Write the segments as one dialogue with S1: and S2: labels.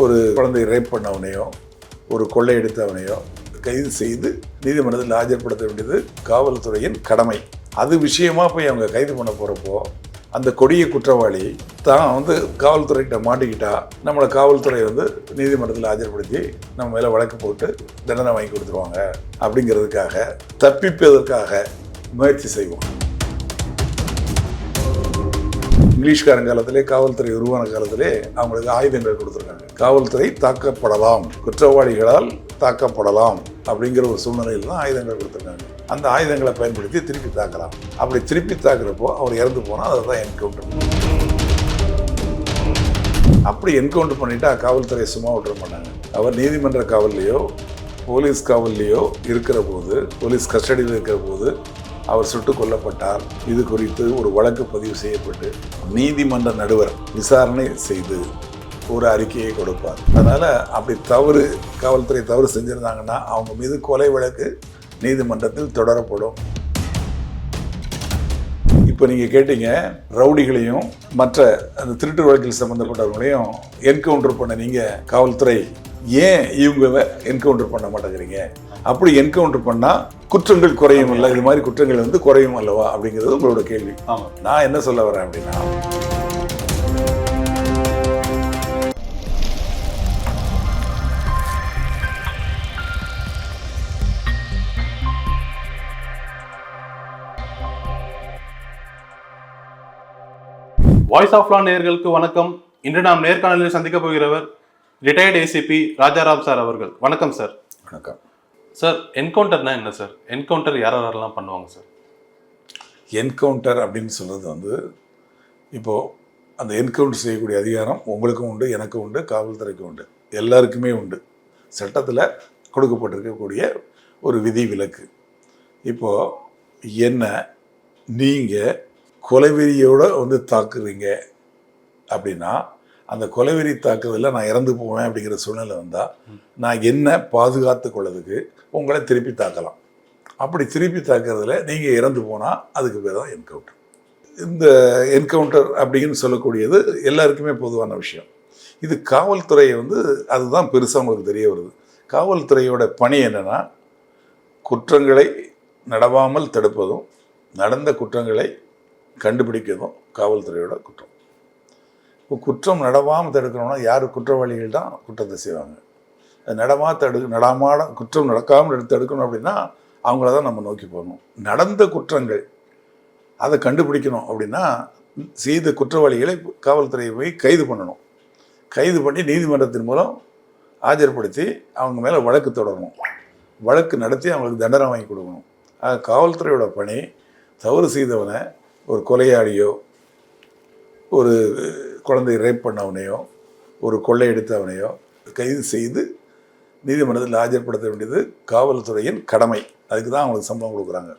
S1: ஒரு குழந்தையை ரேப் பண்ணவனையோ ஒரு கொள்ளை எடுத்தவனையோ கைது செய்து நீதிமன்றத்தில் ஆஜர்படுத்த வேண்டியது காவல்துறையின் கடமை. அது விஷயமா போய் அவங்க கைது பண்ண போகிறப்போ அந்த கொடிய குற்றவாளி தான் வந்து காவல்துறைகிட்ட மாட்டிக்கிட்டா நம்மளை காவல்துறை வந்து நீதிமன்றத்தில் ஆஜர்படுத்தி நம்ம மேலே வழக்கு போட்டு தண்டனை வாங்கி கொடுத்துருவாங்க. அப்படிங்கிறதுக்காக தப்பிப்பதற்காக முயற்சி செய்வோம். இங்கிலீஷ்காரன் காலத்திலே காவல்துறை உருவான காலத்திலே அவங்களுக்கு ஆயுதங்கள் கொடுத்துருக்காங்க. காவல்துறை தாக்கப்படலாம் குற்றவாளிகளால் தாக்கப்படலாம் அப்படிங்கிற ஒரு சூழ்நிலையில் தான் ஆயுதங்கள் கொடுத்துருக்காங்க. அந்த ஆயுதங்களை பயன்படுத்தி திருப்பி தாக்கலாம். அப்படி திருப்பி தாக்குறப்போ அவர் இறந்து போனால் அதை தான் என்கவுண்டர் அப்படி என்கவுண்டர் பண்ணிட்டா காவல்துறை சும்மா விட்டுற மாட்டாங்க. அவர் நீதிமன்ற காவல்லையோ போலீஸ் காவல்லையோ இருக்கிற போது போலீஸ் கஸ்டடியில் இருக்கிற போது அவர் சுட்டுக் கொல்லப்பட்டார். இது குறித்து ஒரு வழக்கு பதிவு செய்யப்பட்டு நீதிமன்ற நடுவர் விசாரணை செய்து ஒரு அறிக்கையை கொடுப்பார். அதனால் அப்படி தவறு காவல்துறை தவறு செஞ்சுருந்தாங்கன்னா அவங்க மீது கொலை வழக்கு நீதிமன்றத்தில் தொடரப்படும். இப்போ நீங்கள் கேட்டீங்க ரவுடிகளையும் மற்ற அந்த திருட்டு வழக்கில் சம்மந்தப்பட்டவர்களையும் என்கவுண்டர் பண்ண நீங்கள் காவல்துறை ஏன் இவங்க என்கவுண்டர் பண்ண மாட்டேங்கிறீங்க? அப்படி என்கவுண்டர் பண்ணால் குற்றங்கள் குறையும் இல்லை இது மாதிரி குற்றங்கள் வந்து குறையும் அல்லவா அப்படிங்கிறது உங்களோட கேள்வி.
S2: ஆமா.
S1: நான் என்ன சொல்ல வரேன் அப்படின்னா
S2: வாய்ஸ் ஆஃப் லா நேயர்களுக்கு வணக்கம். இன்று நாம் நேர்காணலில் சந்திக்க போகிறவர் ரிட்டையர்ட் ஏசிபி ராஜாராம் சார் அவர்கள். வணக்கம் சார்.
S1: வணக்கம்.
S2: சார் என்கவுண்டர்னா என்ன சார்? என்கவுண்டர் யார் யாரெல்லாம் பண்ணுவாங்க சார்?
S1: என்கவுண்டர் அப்படின்னு சொல்கிறது வந்து இப்போது அந்த என்கவுண்டர் செய்யக்கூடிய அதிகாரம் உங்களுக்கும் உண்டு எனக்கும் உண்டு காவல்துறைக்கும் உண்டு. எல்லாருக்குமே உண்டு. சட்டத்தில் கொடுக்கப்பட்டிருக்கக்கூடிய ஒரு விதி விலக்கு. இப்போது என்ன நீங்கள் கொலைவெறியோடு வந்து தாக்குறீங்க அப்படின்னா அந்த கொலைவெறி தாக்குதலில் நான் இறந்து போவேன் அப்படிங்கிற சூழ்நிலை வந்தால் நான் என்ன பாதுகாத்து கொள்ளதுக்கு உங்களை திருப்பி தாக்கலாம். அப்படி திருப்பி தாக்குறதுல நீங்கள் இறந்து போனால் அதுக்கு பேர் தான் என்கவுண்டர். இந்த என்கவுண்டர் அப்படின்னு சொல்லக்கூடியது எல்லாருக்குமே பொதுவான விஷயம். இது காவல்துறை வந்து அதுதான் பெருசாக உங்களுக்கு தெரிய வருது. காவல்துறையோட பணி என்னென்னா குற்றங்களை நடவாமல் தடுப்பதும் நடந்த குற்றங்களை கண்டுபிடிக்கிறதும் காவல்துறையோட குற்றம். இப்போ குற்றம் நடவாமல் தடுக்கணும்னா யார் குற்றவாளிகள் தான் குற்றத்தை செய்வாங்க. அது நடமா தடு நடாமாட குற்றம் நடக்காமல் தடுக்கணும் அப்படின்னா அவங்கள தான் நம்ம நோக்கி போகணும். நடந்த குற்றங்கள் அதை கண்டுபிடிக்கணும் அப்படின்னா செய்த குற்றவாளிகளை காவல்துறை போய் கைது பண்ணணும். கைது பண்ணி நீதிமன்றத்தின் மூலம் ஆஜர்படுத்தி அவங்க மேலே வழக்கு தொடரணும். வழக்கு நடத்தி அவங்களுக்கு தண்டனை வாங்கி கொடுக்கணும். ஆக காவல்துறையோட பணி தவறு செய்தவனை ஒரு கொலையாளியோ ஒரு குழந்தை ரேப் பண்ணவனையோ ஒரு கொள்ளை எடுத்தவனையோ கைது செய்து நீதிமன்றத்தில் ஆஜர்படுத்த வேண்டியது காவல்துறையின் கடமை. அதுக்கு தான் அவங்களுக்கு சம்பளம் கொடுக்குறாங்க.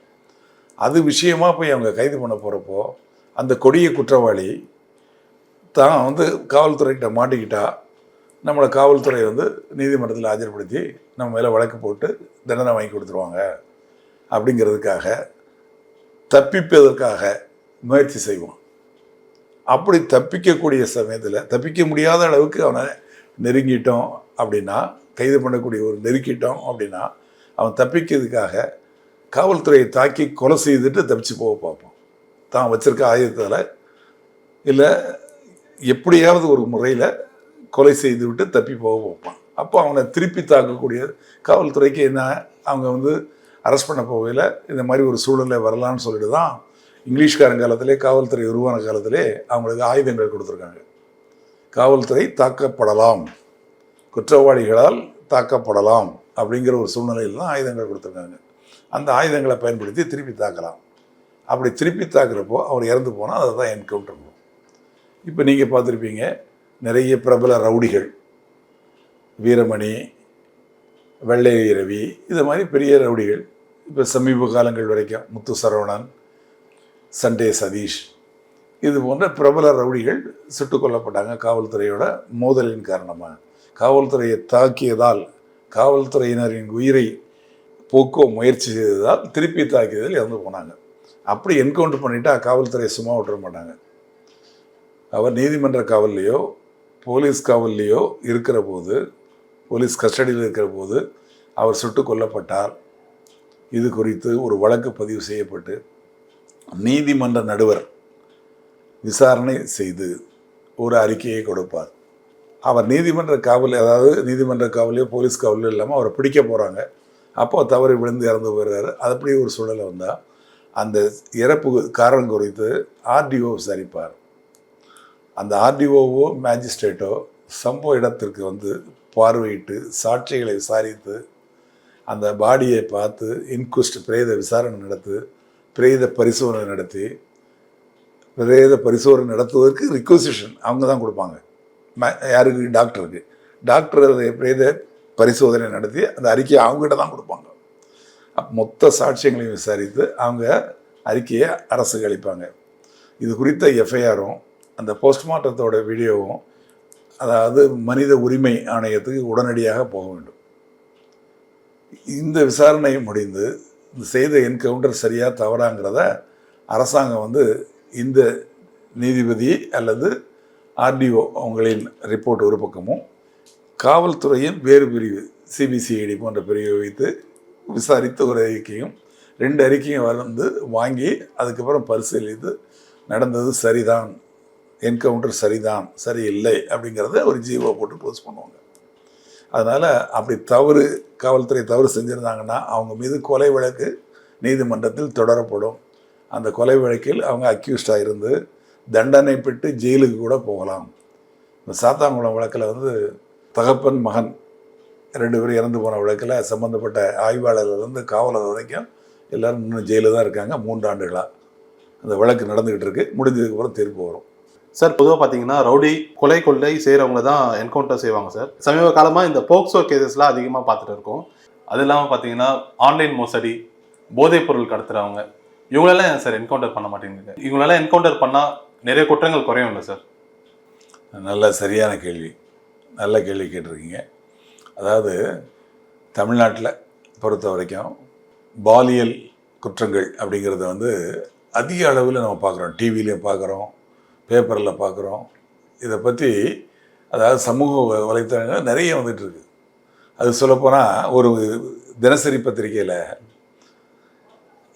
S1: அது விஷயமா போய் அவங்க கைது பண்ண போகிறப்போ அந்த கொடிய குற்றவாளி தான் வந்து காவல்துறைக்கிட்ட மாட்டிக்கிட்டா நம்மளை காவல்துறை வந்து நீதிமன்றத்தில் ஆஜர்படுத்தி நம்ம மேலே வழக்கு போட்டு தண்டனை வாங்கி கொடுத்துருவாங்க. அப்படிங்கிறதுக்காக தப்பிப்பதற்காக முயற்சி செய்வோம். அப்படி தப்பிக்கக்கூடிய சமயத்தில் தப்பிக்க முடியாத அளவுக்கு அவனை நெருங்கிட்டோம் அப்படின்னா கைது பண்ணக்கூடிய ஒரு நெருக்கிட்டோம் அப்படின்னா அவன் தப்பிக்கிறதுக்காக காவல்துறையை தாக்கி கொலை செய்துட்டு தப்பிச்சு போக பார்ப்பான். தான் வச்சிருக்க ஆயுதத்தால் இல்லை எப்படியாவது ஒரு முறையில் கொலை செய்து விட்டு தப்பி போக பார்ப்பான். அப்போ அவனை திருப்பி தாக்கக்கூடிய காவல்துறைக்கு என்ன அவங்க வந்து அரெஸ்ட் பண்ண போகையில் இந்த மாதிரி ஒரு சூழ்நிலை வரலான்னு சொல்லிட்டு தான் இங்கிலீஷ்காரன் காலத்திலே காவல்துறை உருவான காலத்திலே அவங்களுக்கு ஆயுதங்கள் கொடுத்துருக்காங்க. காவல்துறை தாக்கப்படலாம். குற்றவாளிகளால் தாக்கப்படலாம் அப்படிங்கிற ஒரு சூழ்நிலையில் தான் ஆயுதங்கள் கொடுத்துருக்காங்க. அந்த ஆயுதங்களை பயன்படுத்தி திருப்பி தாக்கலாம். அப்படி திருப்பி தாக்குறப்போ அவர் இறந்து போனால் அதை தான் என்கவுண்டர் பண்ணும். இப்போ நீங்கள் பார்த்துருப்பீங்க நிறைய பிரபல ரவுடிகள். வீரமணி வெள்ளை ரவி இது மாதிரி பெரிய ரவுடிகள். இப்போ சமீப காலங்கள் வரைக்கும் முத்து சரவணன் சண்டே சதீஷ். இது போன்ற பிரபல ரவுடிகள் சுட்டுக் கொல்லப்பட்டாங்க காவல்துறையோட மோதலின் காரணமாக காவல்துறையை தாக்கியதால் காவல்துறையினரின் உயிரை போக்க முயற்சி செய்ததால் திருப்பி தாக்கியதில் இறந்து போனாங்க. அப்படி என்கவுண்டர் பண்ணிட்டா காவல்துறை சும்மா விட்டுற மாட்டாங்க. அவர் நீதிமன்ற காவல்லையோ போலீஸ் காவல்லையோ இருக்கிற போது போலீஸ் கஸ்டடியில் இருக்கிற போது அவர் சுட்டுக் கொல்லப்பட்டார். இது குறித்து ஒரு வழக்கு பதிவு செய்யப்பட்டு நீதிமன்ற நடுவர் விசாரணை செய்து ஒரு அறிக்கையை கொடுப்பார். அவர் நீதிமன்ற காவல் அதாவது நீதிமன்ற காவலையோ போலீஸ் காவலையோ இல்லாமல் அவரை பிடிக்க போகிறாங்க அப்போ தவறி விழுந்து இறந்து போயிடுறாரு. அப்படி ஒரு சூழலை வந்தால் அந்த இறப்பு காரணம் குறித்து ஆர்டிஓ விசாரிப்பார். அந்த ஆர்டிஓவோ மேஜிஸ்ட்ரேட்டோ சம்பவ இடத்திற்கு வந்து பார்வையிட்டு சாட்சிகளை விசாரித்து அந்த பாடியை பார்த்து இன்குஸ்ட் பிரேத விசாரணை நடத்து பிரேத பரிசோதனை நடத்தி பிரேத பரிசோதனை நடத்துவதற்கு ரிக்வசிஷன் அவங்க தான் கொடுப்பாங்க. யாருக்கு? டாக்டருக்கு. டாக்டர் அதை பிரேத பரிசோதனை நடத்தி அந்த அறிக்கையை அவங்ககிட்ட தான் கொடுப்பாங்க. மொத்த சாட்சியங்களையும் விசாரித்து அவங்க அறிக்கையை அரசுக்கு அளிப்பாங்க. இது குறித்த எஃப்ஐஆரும் அந்த போஸ்ட்மார்ட்டத்தோட வீடியோவும் அதாவது மனித உரிமை ஆணையத்துக்கு உடனடியாக போக வேண்டும். இந்த விசாரணை முடிந்து செய்த என்கவுண்டர் சரியாக தவறாங்கிறத அரசாங்கம் வந்து இந்த நீதிபதி அல்லது ஆர்டிஓ அவங்களின் ரிப்போர்ட் ஒரு பக்கமும் காவல்துறையின் வேறு பிரிவு சிபிசிஐடி போன்ற பிரிவை வைத்து விசாரித்த ஒரு அறிக்கையும் ரெண்டு அறிக்கையும் வந்து வாங்கி அதுக்கப்புறம் பரிசீலித்து நடந்தது சரிதான் என்கவுண்டர் சரிதான் சரியில்லை அப்படிங்கிறத ஒரு ஜீவோ போட்டு போஸ்ட் பண்ணுவாங்க. அதனால் அப்படி தவறு காவல்துறை தவறு செஞ்சுருந்தாங்கன்னா அவங்க மீது கொலை வழக்கு நீதிமன்றத்தில் தொடரப்படும். அந்த கொலை வழக்கில் அவங்க அக்யூஸ்டாக இருந்து தண்டனை பெற்று ஜெயிலுக்கு கூட போகலாம். இந்த சாத்தாங்குளம் வழக்கில் வந்து தகப்பன் மகன் ரெண்டு பேரும் இறந்து போன வழக்கில் சம்மந்தப்பட்ட ஆய்வாளர்லேருந்து காவலர் வரைக்கும் எல்லாரும் இன்னும் ஜெயிலில் தான் இருக்காங்க மூன்று ஆண்டுகளாக அந்த வழக்கு நடந்துக்கிட்டு இருக்கு முடிஞ்சதுக்கப்புறம் தீர்ப்பு வரும்.
S2: சார் பொதுவாக பார்த்தீங்கன்னா ரவுடி கொலை கொள்ளை செய்கிறவங்க தான் என்கவுண்டர் செய்வாங்க சார். சமீப காலமாக இந்த போக்சோ கேசஸ்லாம் அதிகமாக பார்த்துட்டு இருக்கோம். அது இல்லாமல் பார்த்தீங்கன்னா ஆன்லைன் மோசடி போதைப் பொருள் கடத்துறவங்க இவங்களெல்லாம் சார் என்கவுண்டர் பண்ண மாட்டேங்குது? இவங்களெல்லாம் என்கவுண்டர் பண்ணால் நிறைய குற்றங்கள் குறையும் இல்லை சார்?
S1: நல்ல சரியான கேள்வி. நல்ல கேள்வி கேட்டிருக்கீங்க. அதாவது தமிழ்நாட்டில் பொறுத்த வரைக்கும் பாலியல் குற்றங்கள் அப்படிங்கிறத வந்து அதிக அளவில் நம்ம பார்க்குறோம் டிவிலையும் பார்க்குறோம் பேப்பரில் பார்க்குறோம். இதை பற்றி அதாவது சமூக வலைத்தளங்கள் நிறைய வந்துட்டு இருக்கு அது சொல்லப்போனால் ஒரு தினசரி பத்திரிகையில்.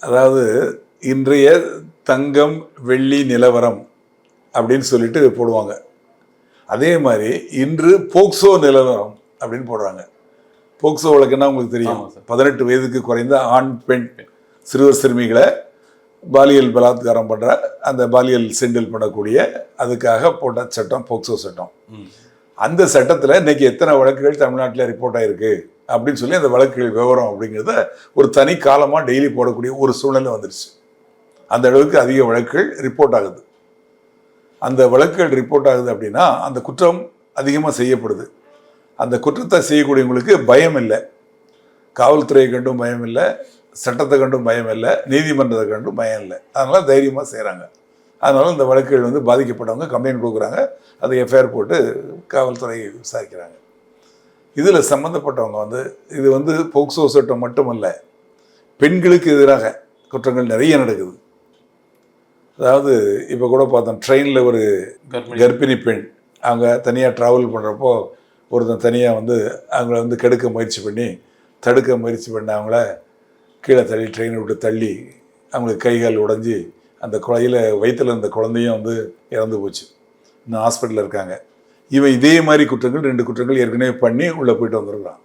S1: அதாவது இன்றைய தங்கம் வெள்ளி நிலவரம் அப்படின்னு சொல்லிட்டு போடுவாங்க. அதே மாதிரி இன்று போக்சோ நிலவரம் அப்படின்னு போடுறாங்க. போக்சோ வழக்குன்னா உங்களுக்கு தெரியும். பதினெட்டு வயதுக்கு குறைந்த ஆண் பெண் சிறுவர் சிறுமிகளை பாலியல் பலாத்காரம் பண்ணுற அந்த பாலியல் செண்டில் பண்ணக்கூடிய அதுக்காக போட்ட சட்டம் போக்சோ சட்டம். அந்த சட்டத்தில் இன்னைக்கு எத்தனை வழக்குகள் தமிழ்நாட்டில் ரிப்போர்ட் ஆயிருக்கு அப்படின்னு சொல்லி அந்த வழக்குகள் விவரம் அப்படிங்கிறத ஒரு தனி காலமாக டெய்லி போடக்கூடிய ஒரு சூழ்நிலை வந்துருச்சு. அந்த அளவுக்கு அதிக வழக்குகள் ரிப்போர்ட் ஆகுது. அந்த வழக்குகள் ரிப்போர்ட் ஆகுது அப்படின்னா அந்த குற்றம் அதிகமாக செய்யப்படுது. அந்த குற்றத்தை செய்யக்கூடியவங்களுக்கு பயம் இல்லை. காவல்துறையை கண்டும் பயம் இல்லை. சட்டத்தை கண்டும் பயம் இல்லை நீதிமன்றத்தை கண்டும் பயம் இல்லை. அதனால தைரியமாக செய்கிறாங்க அதனால இந்த வழக்குகள் வந்து பாதிக்கப்பட்டவங்க கம்ப்ளைண்ட் கொடுக்குறாங்க. அதை எஃப்ஐஆர் போட்டு காவல்துறை விசாரிக்கிறாங்க. இதில் சம்மந்தப்பட்டவங்க வந்து இது வந்து போக்சோ சட்டம் மட்டுமல்ல பெண்களுக்கு எதிராக குற்றங்கள் நிறைய நடக்குது. அதாவது இப்போ கூட பார்த்தோம் ட்ரெயினில் ஒரு
S2: கர்ப்பிணி.
S1: பெண் அவங்க தனியாக ட்ராவல் பண்ணுறப்போ ஒருத்தன் தனியாக வந்து அவங்கள வந்து கெடுக்க முயற்சி பண்ணி தடுக்க முயற்சி பண்ண அவங்கள கீழே தள்ளி ட்ரெயினை விட்டு தள்ளி அவங்களுக்கு கை கால் உடைஞ்சி அந்த குழையில் வயிற்றில் இருந்த குழந்தையும் வந்து இறந்து போச்சு. இன்னும் ஹாஸ்பிட்டலில் இருக்காங்க. இவன் இதே மாதிரி குற்றங்கள் ரெண்டு குற்றங்கள் ஏற்கனவே பண்ணி உள்ளே போயிட்டு வந்துருக்கான்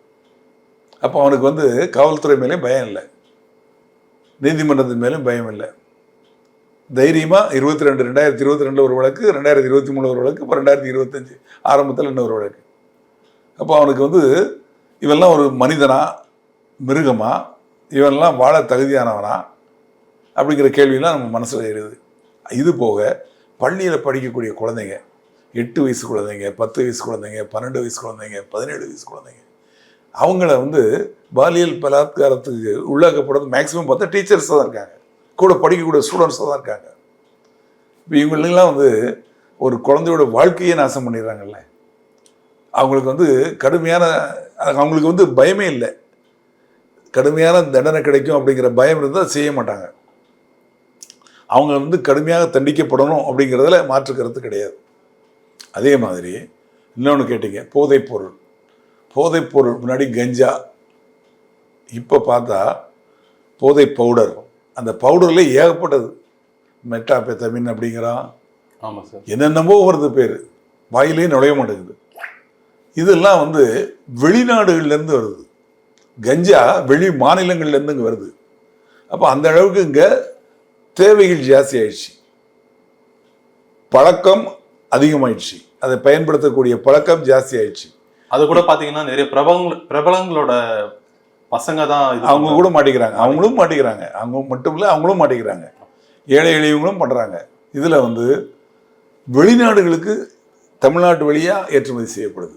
S1: அப்போ அவனுக்கு வந்து காவல்துறை மேலேயும் பயம் இல்லை. நீதிமன்றத்தின் மேலும் பயம் இல்லை. தைரியமாக இருபத்தி ரெண்டு ரெண்டாயிரத்தி இருபத்தி ரெண்டில் ஒரு வழக்கு ரெண்டாயிரத்தி இருபத்தி மூணு ஒரு வழக்கு இப்போ ரெண்டாயிரத்தி இருபத்தஞ்சு ஆரம்பத்தில் இன்னொரு வழக்கு. அப்போ அவனுக்கு வந்து இவெல்லாம் ஒரு மனிதனா மிருகமாக இவன்லாம் வாழ தகுதியானவனா? அப்படிங்கிற கேள்வியெல்லாம் நம்ம மனசில் எழுது. இது போக பள்ளியில் படிக்கக்கூடிய குழந்தைங்க எட்டு வயசு குழந்தைங்க பத்து வயசு குழந்தைங்க பன்னெண்டு வயசு குழந்தைங்க பதினேழு வயசு குழந்தைங்க அவங்கள வந்து பாலியல் பலாத்காரத்துக்கு உள்ளாக்கப்படுறது மேக்ஸிமம் பார்த்தா டீச்சர்ஸாக தான் இருக்காங்க. கூட படிக்கக்கூடிய ஸ்டூடெண்ட்ஸாக தான் இருக்காங்க. இப்போ இவங்களெல்லாம் வந்து ஒரு குழந்தையோட வாழ்க்கையே நாசம் பண்ணிடுறாங்கல்ல. அவங்களுக்கு வந்து கடுமையான அவங்களுக்கு வந்து பயமே இல்லை. கடுமையான தண்டனை கிடைக்கும் அப்படிங்கிற பயம் இருந்தால் செய்ய மாட்டாங்க. அவங்க வந்து கடுமையாக தண்டிக்கப்படணும் அப்படிங்கிறதுல மாற்று கருத்து கிடையாது. அதே மாதிரி இன்னொன்று கேட்டீங்க போதைப்பொருள் போதைப்பொருள் முன்னாடி கஞ்சா இப்போ பார்த்தா போதை பவுடர். அந்த பவுடரில் ஏகப்பட்டது. மெட்டாபெத்தமின் அப்படிங்கிறான்.
S2: ஆமாம் சார்.
S1: என்னென்னமோ வருது பேர். வாயிலே நுழைய மாட்டேங்குது. இதெல்லாம் வந்து வெளிநாடுகள்லேருந்து வருது. கஞ்சா வெளி மாநிலங்கள்லேருந்து இங்கே வருது. அப்போ அந்த அளவுக்கு இங்கே தேவைகள் ஜாஸ்தி ஆயிடுச்சு. பழக்கம் அதிகமாயிடுச்சு. அதை பயன்படுத்தக்கூடிய பழக்கம் ஜாஸ்தி ஆயிடுச்சு.
S2: அது கூட பாத்தீங்கன்னா நிறைய பிரபல பிரபலங்களோட பசங்க தான்
S1: அவங்க. கூட மாட்டிக்கிறாங்க. அவங்களும் மாட்டிக்கிறாங்க. அவங்க மட்டும் இல்லை அவங்களும் மாட்டிக்கிறாங்க. ஏழை எளியவங்களும் பண்ணுறாங்க இதில் வந்து வெளிநாடுகளுக்கு தமிழ்நாட்டு வழியாக ஏற்றுமதி செய்யப்படுது.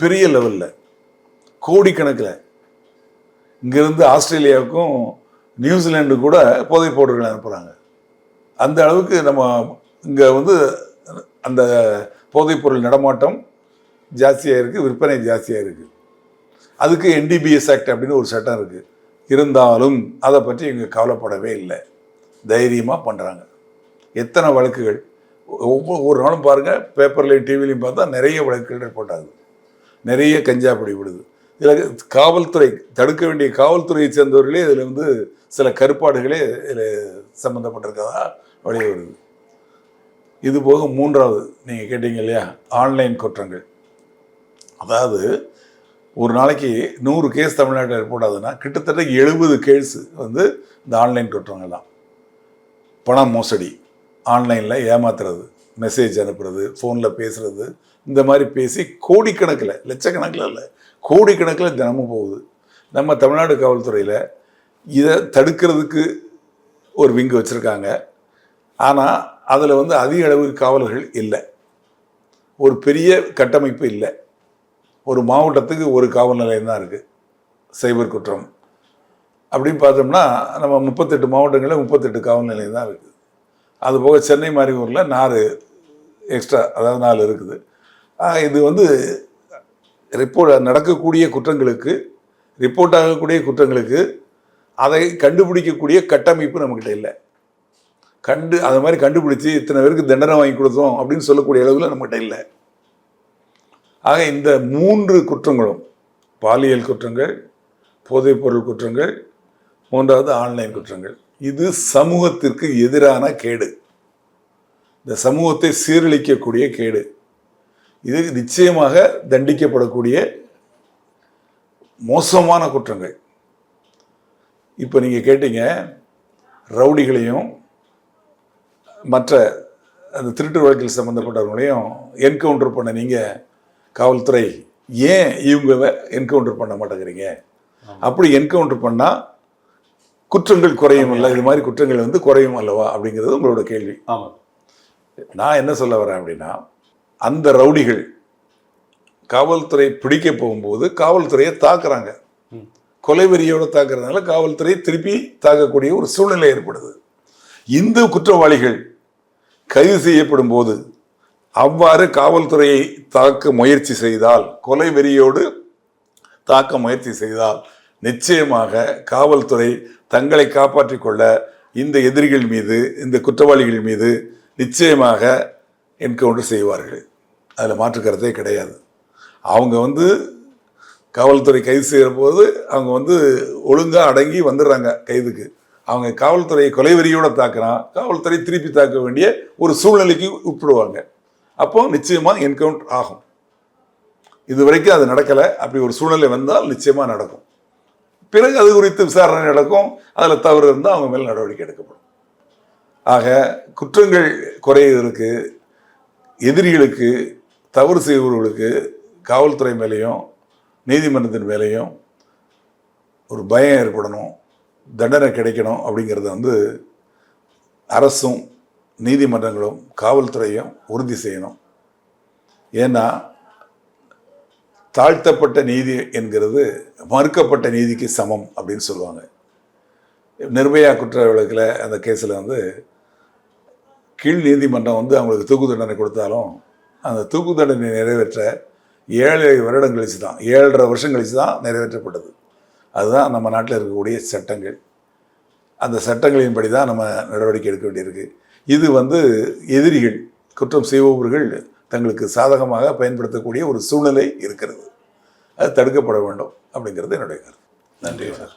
S1: பெரிய லெவலில் கோடிக்கணக்கில். இங்கேருந்து ஆஸ்திரேலியாவுக்கும் நியூசிலாண்டு கூட போதைப் பொருட்களை அனுப்புகிறாங்க அந்த அளவுக்கு நம்ம இங்கே வந்து அந்த போதைப்பொருள் நடமாட்டம் ஜாஸ்தியாக இருக்குது விற்பனை ஜாஸ்தியாக இருக்குது அதுக்கு என்டிபிஎஸ் ஆக்ட் அப்படின்னு ஒரு சட்டம் இருக்குது இருந்தாலும் அதை பற்றி இவங்க கவலைப்படவே இல்லை. தைரியமாக பண்ணுறாங்க எத்தனை வழக்குகள்? ஒவ்வொரு ஒரு நாளும் பாருங்கள் பேப்பர்லேயும் டிவிலையும் பார்த்தா நிறைய வழக்குகள் ரிப்போர்ட் ஆகுது. நிறைய கஞ்சா பிடிபடுது. இதில் காவல்துறை தடுக்க வேண்டிய காவல்துறையை சேர்ந்தவர்களே இதில் வந்து சில கருப்பாடுகளே இதில் சம்மந்தப்பட்டிருக்கதா வெளியே வருது இது போக மூன்றாவது நீங்கள் கேட்டீங்க இல்லையா? ஆன்லைன் குற்றங்கள். அதாவது ஒரு நாளைக்கு நூறு கேஸ் தமிழ்நாட்டில் ரிப்போர்ட் ஆகுதுன்னா கிட்டத்தட்ட எழுபது கேஸு வந்து இந்த ஆன்லைன் குற்றங்கள் தான். பண மோசடி. ஆன்லைனில் ஏமாத்துறது மெசேஜ் அனுப்புறது ஃபோனில் பேசுகிறது இந்த மாதிரி பேசி கோடிக்கணக்கில் லட்சக்கணக்கில் இல்லை கோடிக்கணக்கில் தினமும் போகுது. நம்ம தமிழ்நாடு காவல்துறையில் இதை தடுக்கிறதுக்கு ஒரு விங்கு வச்சுருக்காங்க. ஆனால் அதில் வந்து அதிக அளவு காவலர்கள் இல்லை. ஒரு பெரிய கட்டமைப்பு இல்லை. ஒரு மாவட்டத்துக்கு ஒரு காவல் நிலையம் தான் இருக்குது. சைபர் குற்றம். அப்படின்னு பார்த்தோம்னா நம்ம முப்பத்தெட்டு மாவட்டங்களில் முப்பத்தெட்டு காவல் நிலையம் தான் இருக்குது. அது போக சென்னை மாதிரி ஊரில் நாலு எக்ஸ்ட்ரா அதாவது நாலு இருக்குது. இது வந்து ரிப்போர்ட் நடக்கக்கூடிய குற்றங்களுக்கு ரிப்போர்ட் ஆகக்கூடிய குற்றங்களுக்கு அதை கண்டுபிடிக்கக்கூடிய கட்டமைப்பு நம்மக்கிட்ட இல்லை. கண்டு அது மாதிரி கண்டுபிடிச்சி இத்தனை பேருக்கு தண்டனை வாங்கி கொடுத்தோம் அப்படின்னு சொல்லக்கூடிய அளவில் நம்மகிட்ட இல்லை. ஆக இந்த மூன்று குற்றங்களும் பாலியல் குற்றங்கள் போதைப்பொருள் குற்றங்கள் மூன்றாவது ஆன்லைன் குற்றங்கள் இது சமூகத்திற்கு எதிரான கேடு. இந்த சமூகத்தை சீரழிக்கக்கூடிய கேடு. இது நிச்சயமாக தண்டிக்கப்படக்கூடிய மோசமான குற்றங்கள். இப்போ நீங்கள் கேட்டீங்க ரவுடிகளையும் மற்ற அந்த திருட்டு வழக்கில் சம்மந்தப்பட்டவங்களையும் என்கவுண்டர் பண்ண நீங்கள் காவல்துறை ஏன் இவங்க என்கவுண்டர் பண்ண மாட்டேங்கிறீங்க? அப்படி என்கவுண்டர் பண்ணால் குற்றங்கள் குறையும் இல்லை இது மாதிரி குற்றங்கள் வந்து குறையும் அல்லவா? அப்படிங்கிறது உங்களோட கேள்வி.
S2: ஆமா.
S1: நான் என்ன சொல்ல வரேன் அப்படின்னா அந்த ரவுடிகள் காவல்துறை பிடிக்க போகும்போது காவல்துறையை தாக்குறாங்க.
S2: ம்.
S1: கொலைவெறியோட தாக்குறதுனால காவல்துறை திருப்பி தாக்கக்கூடிய ஒரு சூழ்நிலை ஏற்படுது. இந்த குற்றவாளிகள் கைது செய்யப்படும் போது அவ்வாறு காவல்துறையை தாக்க முயற்சி செய்தால் கொலை வெறியோடு தாக்க முயற்சி செய்தால் நிச்சயமாக காவல்துறை தங்களை காப்பாற்றிக் கொள்ள இந்த எதிரிகள் மீது இந்த குற்றவாளிகள் மீது நிச்சயமாக என்கவுண்டர் செய்வார்கள். அதில் மாற்றுக்கிறதே கிடையாது. அவங்க வந்து காவல்துறை கைது செய்கிற போது அவங்க வந்து ஒழுங்காக அடங்கி வந்துடுறாங்க கைதுக்கு. அவங்க காவல்துறையை கொலைவெறியோடு தாக்குறான் காவல்துறை திருப்பி தாக்க வேண்டிய ஒரு சூழ்நிலைக்கு உட்படுவாங்க. அப்போ நிச்சயமாக என்கவுண்டர் ஆகும். இது வரைக்கும் அது நடக்கலை. அப்படி ஒரு சூழ்நிலை வந்தால் நிச்சயமாக நடக்கும். பிறகு அது குறித்து விசாரணை நடக்கும். அதில் தவறு இருந்தால் அவங்க மேல் நடவடிக்கை எடுக்கப்படும். ஆக குற்றங்கள் குறையிறதுக்கு எதிரிகளுக்கு தவறு செய்பவர்களுக்கு காவல்துறை மேலேயும் நீதிமன்றத்தின் மேலேயும் ஒரு பயம் ஏற்படணும் தண்டனை கிடைக்கணும் அப்படிங்கிறத வந்து அரசும் நீதிமன்றங்களும் காவல்துறையும் உறுதி செய்யணும். ஏன்னா தாழ்த்தப்பட்ட நீதி என்கிறது மறுக்கப்பட்ட நீதிக்கு சமம் அப்படின்னு சொல்லுவாங்க. நிர்பயா குற்ற வழக்கில் அந்த கேஸில் வந்து கீழ் நீதிமன்றம் வந்து அவங்களுக்கு தூக்கு தண்டனை கொடுத்தாலும் அந்த தூக்கு தண்டனை நிறைவேற்ற ஏழு வருடம் கழிச்சு தான் ஏழரை வருஷம் கழிச்சு தான் நிறைவேற்றப்பட்டது. அதுதான் நம்ம நாட்டில் இருக்கக்கூடிய சட்டங்கள். அந்த சட்டங்களின்படி தான் நம்ம நடவடிக்கை எடுக்க வேண்டியிருக்கு. இது வந்து எதிரிகள் குற்றம் செய்பவர்கள் தங்களுக்கு சாதகமாக பயன்படுத்தக்கூடிய ஒரு சூழ்நிலை இருக்கிறது. அது தடுக்கப்பட வேண்டும் அப்படிங்கிறது என்னுடைய கருத்து. நன்றி சார்